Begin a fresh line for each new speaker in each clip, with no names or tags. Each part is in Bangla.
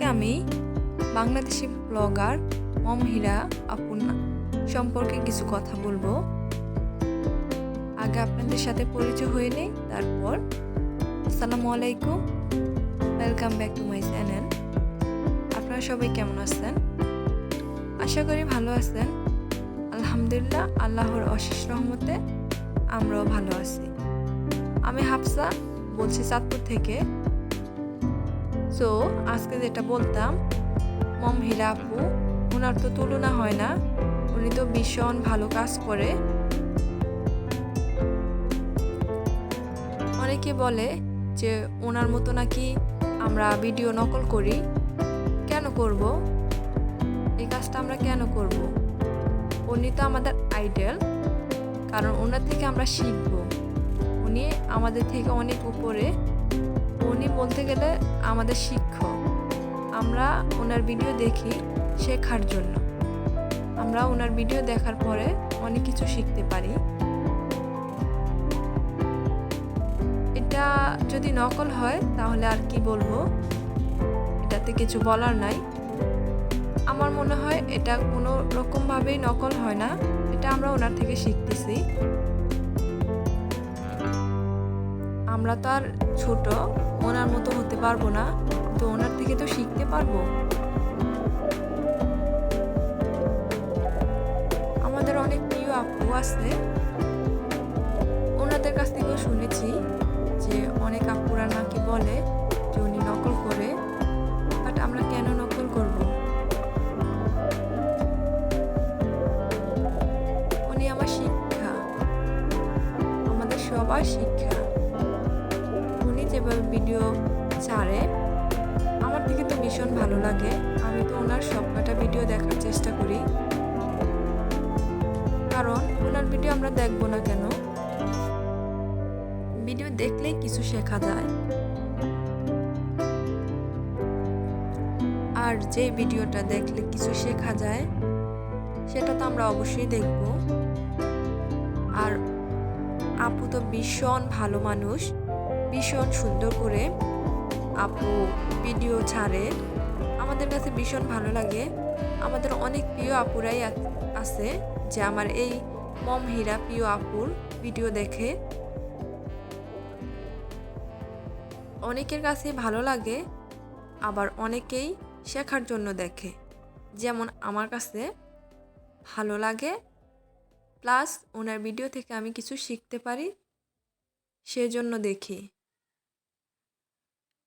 আজকে আমি বাংলাদেশি ব্লগার মম হীরা সম্পর্কে কিছু কথা বলব। আগে আপনাদের সাথে পরিচয় হয়ে নেই, তারপর আসসালামু আলাইকুম welcome back to my channel আপনারা সবাই কেমন আছেন? আশা করি ভালো আছেন। আলহামদুলিল্লাহ, আল্লাহর অশেষ রহমতে আমরাও ভালো আছি। আমি হাফসা, বলছি চাঁদপুর থেকে। সো আজকে যেটা বলতাম, মম হীরা আপু ওনার তো তুলনা হয় না, উনি তো ভীষণ ভালো কাজ করে। অনেকে বলে যে ওনার মতো নাকি আমরা ভিডিও নকল করি। কেন করব? এই কাজটা আমরা কেন করব? উনি তো আমাদের আইডল কারণ ওনার থেকে আমরা শিখব। উনি আমাদের থেকে অনেক উপরে। উনি বলতে গেলে আমাদের শিক্ষক। আমরা ওনার ভিডিও দেখি শেখার জন্য। আমরা ওনার ভিডিও দেখার পরে অনেক কিছু শিখতে পারি। এটা যদি নকল হয়, তাহলে আর কি বলব? এটাতে কিছু বলার নাই। আমার মনে হয় এটা কোনো রকমভাবেই নকল হয় না। এটা আমরা ওনার থেকে শিখতেছি। আমরা তো আর ছোট, ওনার মতো হতে পারব না, তো ওনার থেকে তো শিখতে পারব। আমাদের অনেক প্রিয় আপু আছে। ওনাদের কাছ থেকেও শুনেছি যে অনেক আপুরা নাকি বলে যে উনি নকল করে, বাট আমরা কেন নকল করব? উনি আমার শিক্ষা। আমাদের সবার শিক্ষা। যেভাবে ভিডিও ছাড়ে। আমার থেকে তো ভীষণ ভালো লাগে। আমি তো ওনার সবকটা ভিডিও দেখার চেষ্টা করি। কারণ ওনার ভিডিও আমরা দেখব না কেন? ভিডিও দেখলেই কিছু শেখা যায়। আর যে ভিডিওটা দেখলে কিছু শেখা যায়, সেটা তো আমরা অবশ্যই দেখব। আর আপু তো ভীষণ ভালো মানুষ। ভীষণ সুন্দর করে আপু ভিডিও ছাড়ে। আমাদের কাছে ভীষণ ভালো লাগে। আমাদের অনেক প্রিয় আপুরাই আছে যে আমার এই মম হীরা প্রিয় আপুর ভিডিও দেখে। অনেকের কাছে ভালো লাগে, আবার অনেকেই শেখার জন্য দেখে। যেমন আমার কাছে ভালো লাগে প্লাস ওনার ভিডিও থেকে আমি কিছু শিখতে পারি, সেজন্য দেখি।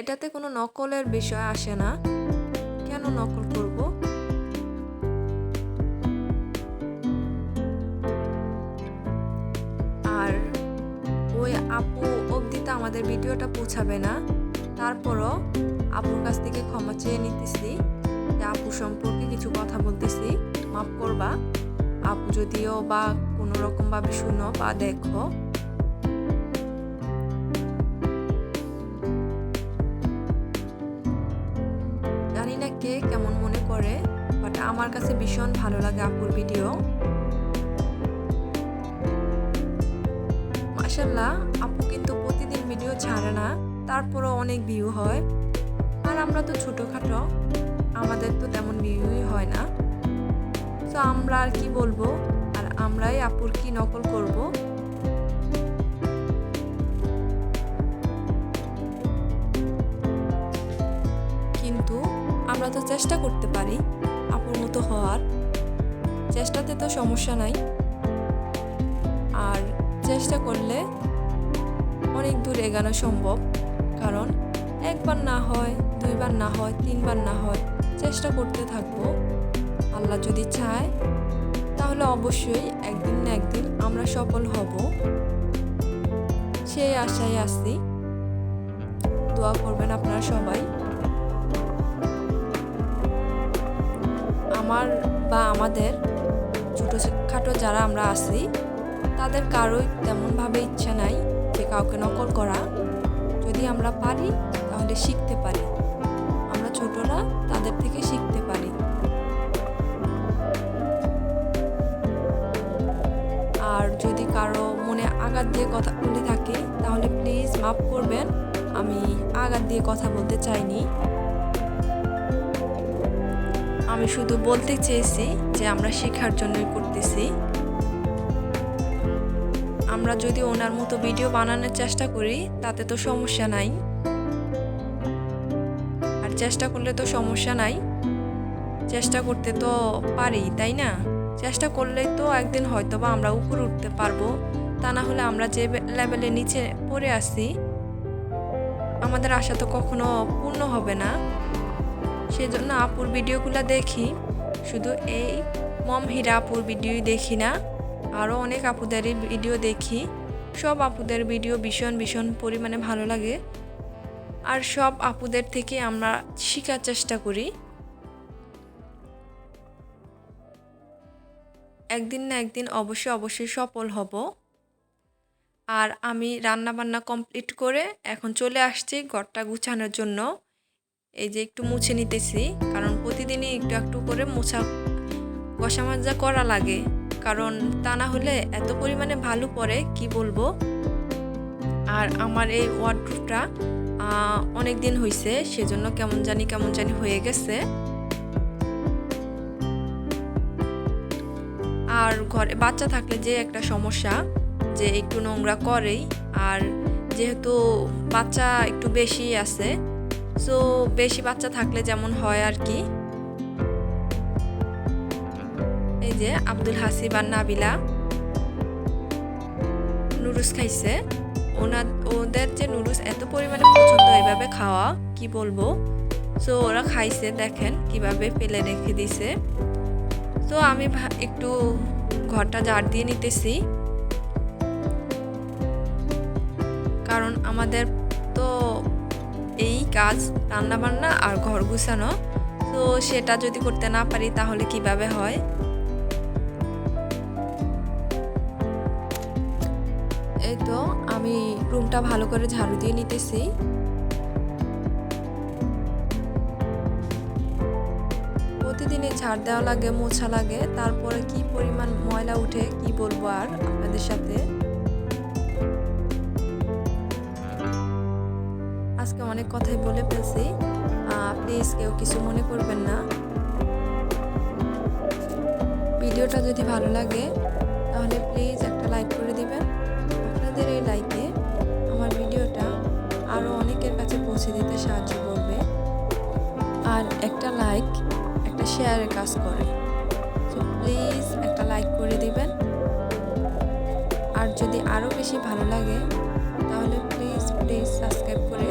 এটাতে কোনো নকলের বিষয় আসে না। কেন নকল করব? আর ওই আপু অবধি তো আমাদের ভিডিওটা পৌঁছাবে না। তারপরও আপুর কাছ থেকে ক্ষমা চেয়ে নিতেছি। যে আপু সম্পর্কে কিছু কথা বলতেছি, মাফ করবা। আপু যদিও বা কোনো রকমভাবে শুনো বা দেখো আমার কাছে ভীষণ ভালো লাগে আপুর ভিডিও। মাসাল্লাহ আপু কিন্তু প্রতিদিন ভিডিও ছাড়ে না, তারপরও অনেক ভিউ হয়। আর আমরা তো ছোটোখাটো, আমাদের তো তেমন ভিউই হয় না। তো আমরা আর কি বলব? আর আমরাই আপুর কি নকল করব? কিন্তু আমরা তো চেষ্টা করতে পারি। হওয়ার চেষ্টাতে তো সমস্যা নাই। আর চেষ্টা করলে অনেক দূর এগানো সম্ভব, কারণ একবার না হয়, দুইবার না হয়, তিনবার না হয়, চেষ্টা করতে থাকব। আল্লাহ যদি চায়, তাহলে অবশ্যই একদিন না একদিন আমরা সফল হব। সেই আশায় আসছি দোয়া করবেন আপনারা সবাই। আমার বা আমাদের ছোটো খাটো যারা আমরা আছি, তাদের কারোই তেমনভাবে ইচ্ছা নাই যে কাউকে নকল করা। যদি আমরা পারি, তাহলে শিখতে পারি। আমরা ছোটরা তাদের থেকে শিখতে পারি। আর যদি কারও মনে আঘাত দিয়ে কথা বলে থাকে, তাহলে প্লিজ মাফ করবেন। আমি আঘাত দিয়ে কথা বলতে চাইনি। আমি শুধু বলতে চেয়েছি যে আমরা শেখার জন্যই করতেছি। আমরা যদি ওনার মতো ভিডিও বানানোর চেষ্টা করি, তাতে তো সমস্যা নাই। আর চেষ্টা করলে তো সমস্যা নাই। চেষ্টা করতে তো পারি, তাই না? চেষ্টা করলেই তো একদিন হয়তো বা আমরা উপরে উঠতে পারব। তা না হলে আমরা যে লেভেলে নিচে পড়ে আসি আমাদের আশা তো কখনো পূর্ণ হবে না। সেজন্য আপুর ভিডিওগুলো দেখি। শুধু এই মম হীরা আপুর ভিডিওই দেখি না আরও অনেক আপুদেরই ভিডিও দেখি। সব আপুদের ভিডিও ভীষণ ভীষণ পরিমাণে ভালো লাগে। আর সব আপুদের থেকে আমরা শেখার চেষ্টা করি। একদিন না একদিন অবশ্যই অবশ্যই সফল হব। আর আমি রান্না বান্না কমপ্লিট করে এখন চলে আসছি ঘরটা গুছানোর জন্য। এই যে একটু মুছে নিতেছি, কারণ প্রতিদিনই একটু একটু করে মোছা, কষা মাজা করা লাগে। কারণ তা না হলে এত পরিমাণে ভালো পড়ে, কি বলব? আর আমার এই ওয়ার্ড্রুপটা অনেক দিন হয়েছে সেজন্য কেমন জানি কেমন জানি হয়ে গেছে। আর ঘরে, বাচ্চা থাকলে যে একটা সমস্যা, যে একটু নোংরা করেই, আর যেহেতু বাচ্চা একটু বেশি আছে সো বেশি বাচ্চা থাকলে যেমন হয় আর কি। এই যে আব্দুল হাসিব আর নাবিলা। নুডলস খাইছে। ওনার ওদের যে নুডলস এত পরিমাণে পছন্দ এভাবে খাওয়া, কি বলব? সো ওরা খাইছে, দেখেন কীভাবে ফেলে রেখে দিছে। তো আমি একটু ঘরটা ঝাড় দিয়ে নিতেছি। কারণ আমাদের তো এই কাজ রান্না বান্না আর ঘর গুছানো। তো সেটা যদি করতে না পারি, তাহলে কীভাবে হয়? এই তো, আমি রুমটা ভালো করে ঝাড়ু দিয়ে নিতেছি। প্রতিদিনই ঝাড় দেওয়া লাগে, মোছা লাগে। তারপরে কি পরিমাণ ময়লা উঠে, কি বলব আর আপনাদের সাথে? আজকে অনেক কথাই বলে ফেলছি। প্লিজ কেউ কিছু মনে করবেন না। ভিডিওটা যদি ভালো লাগে, তাহলে প্লিজ একটা লাইক করে দিবেন। আপনাদের এই লাইকে আমার ভিডিওটা আরও অনেকের কাছে পৌঁছে দিতে সাহায্য করবে। আর একটা লাইক একটা শেয়ারের কাজ করে। তো প্লিজ একটা লাইক করে দিবেন। আর যদি আরও বেশি ভালো লাগে, তাহলে প্লিজ প্লিজ সাবস্ক্রাইব করে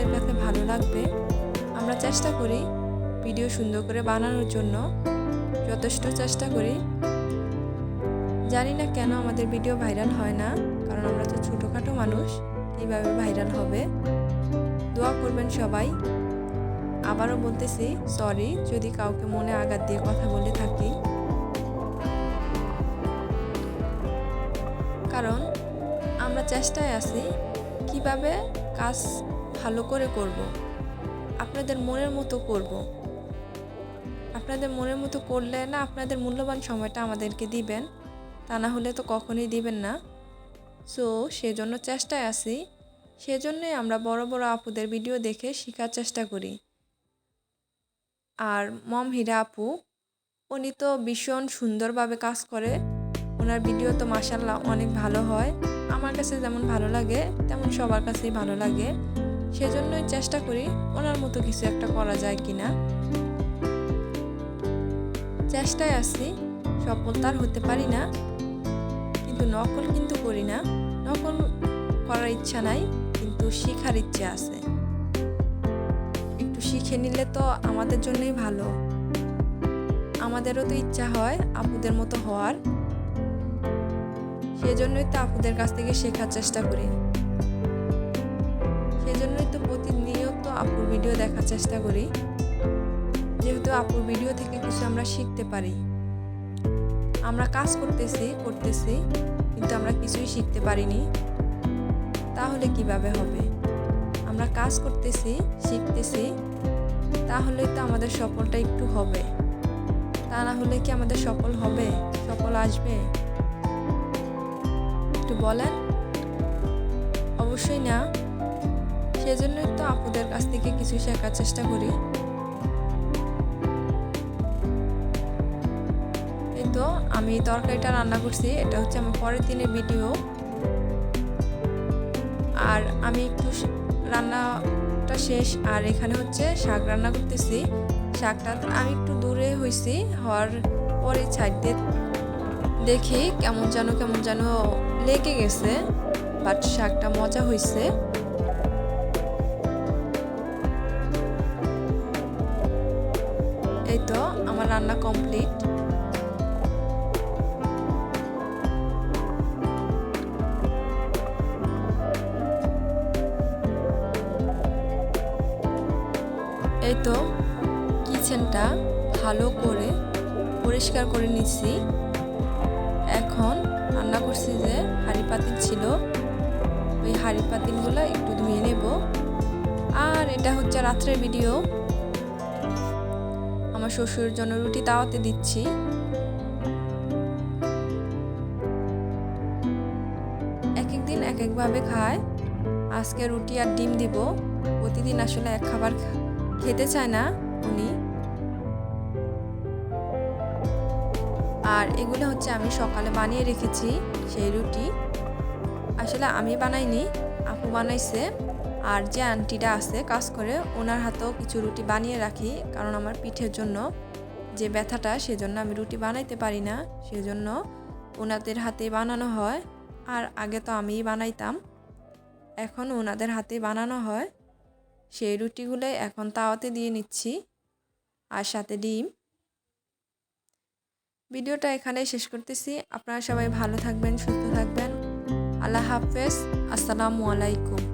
আপনাদের কাছে ভালো লাগবে, আমরা চেষ্টা করি ভিডিও সুন্দর করে বানানোর জন্য। যথেষ্ট চেষ্টা করি। জানি না কেন আমাদের ভিডিও ভাইরাল হয় না, কারণ আমরা তো ছোটোখাটো মানুষ, কীভাবে ভাইরাল হবে? দোয়া করবেন সবাই। আবারও বলতেছি সরি যদি কাউকে মনে আঘাত দিয়ে কথা বলে থাকি। কারণ আমরা চেষ্টায় আছি কীভাবে কাজ ভালো করে করব। আপনাদের মনের মতো করব। আপনাদের মনের মতো করলে না আপনাদের মূল্যবান সময়টা আমাদেরকে দিবেন। তা না হলে তো কখনোই দিবেন না। সো সেজন্য চেষ্টায় আছি। সেজন্যই আমরা বড় বড় আপুদের ভিডিও দেখে শেখার চেষ্টা করি। আর মম হীরা আপু, উনি তো ভীষণ সুন্দরভাবে কাজ করে। ওনার ভিডিও তো মাসাল্লাহ অনেক ভালো হয়। আমার কাছে যেমন ভালো লাগে, তেমন সবার কাছেই ভালো লাগে। সেজন্যই চেষ্টা করি ওনার মতো কিছু একটা করা যায় কিনা। চেষ্টায় আছি সফলতার হতে পারি না। কিন্তু নকল কিন্তু করি না। নকল করার ইচ্ছা নাই, কিন্তু শেখার ইচ্ছে আছে। একটু শিখে নিলে তো আমাদের জন্যই ভালো। আমাদেরও তো ইচ্ছা হয় আপুদের মতো হওয়ার। সেজন্যই তো আপুদের কাছ থেকে শেখার চেষ্টা করি। সেজন্যই তো প্রতিনিয়ত আপুর ভিডিও দেখার চেষ্টা করি। যেহেতু আপুর ভিডিও থেকে কিছু আমরা শিখতে পারি। আমরা কাজ করতেছি করতেছি, কিন্তু আমরা কিছুই শিখতে পারিনি। তাহলে কীভাবে হবে? আমরা কাজ করতেছি, শিখতেছি, তাহলে তো আমাদের সফলটা একটু হবে। তা না হলে কি আমাদের সফল হবে? সফল আসবে? একটু বলেন। অবশ্যই না। সেজন্যই তো আপুদের কাছ থেকে কিছু শেখার চেষ্টা করি। এই তো আমি তরকারিটা রান্না করছি, এটা হচ্ছে আমার পরের দিনের ভিডিও। আর আমি একটু রান্নাটা শেষ, আর এখানে হচ্ছে শাক রান্না করতেছি। শাকটা আমি একটু দূরে হয়েছি হওয়ার পরে ছাইড দিয়ে দেখি কেমন যেন কেমন যেন লেগে গেছে, বাট শাকটা মজা হয়েছে রান্না কমপ্লিট এই তো কিচেনটা ভালো করে পরিষ্কার করে নিচ্ছি। এখন রান্না করছি যে হাঁড়ি পাতিল ছিল। ওই হাঁড়ি পাতিলগুলো একটু ধুয়ে নেব। আর এটা হচ্ছে রাত্রের ভিডিও আমার শ্বশুরের জন্য রুটি তাওয়াতে দিচ্ছি। এক এক দিন এক একভাবে খায়। আজকে রুটি আর ডিম দিব। প্রতিদিন আসলে এক খাবার খেতে চায় না উনি। আর এগুলো হচ্ছে আমি সকালে বানিয়ে রেখেছি সেই রুটি। আসলে আমি বানাইনি, আপু বানাইছে। আর যে আন্টিটা আছে, কাজ করে, ওনার হাতেও কিছু রুটি বানিয়ে রাখি, কারণ আমার পিঠের জন্য যে ব্যথাটা, সেজন্য আমি রুটি বানাইতে পারি না। সেজন্য ওনাদের হাতে বানানো হয়, আর আগে তো আমিই বানাইতাম। এখন ওনাদের হাতে বানানো হয়। সেই রুটিগুলো এখন তাওয়াতে দিয়ে নিচ্ছি, আর সাথে ডিম। ভিডিওটা এখানেই শেষ করতেছি। আপনারা সবাই ভালো থাকবেন, সুস্থ থাকবেন। আল্লাহ হাফেজ। আসসালামু আলাইকুম।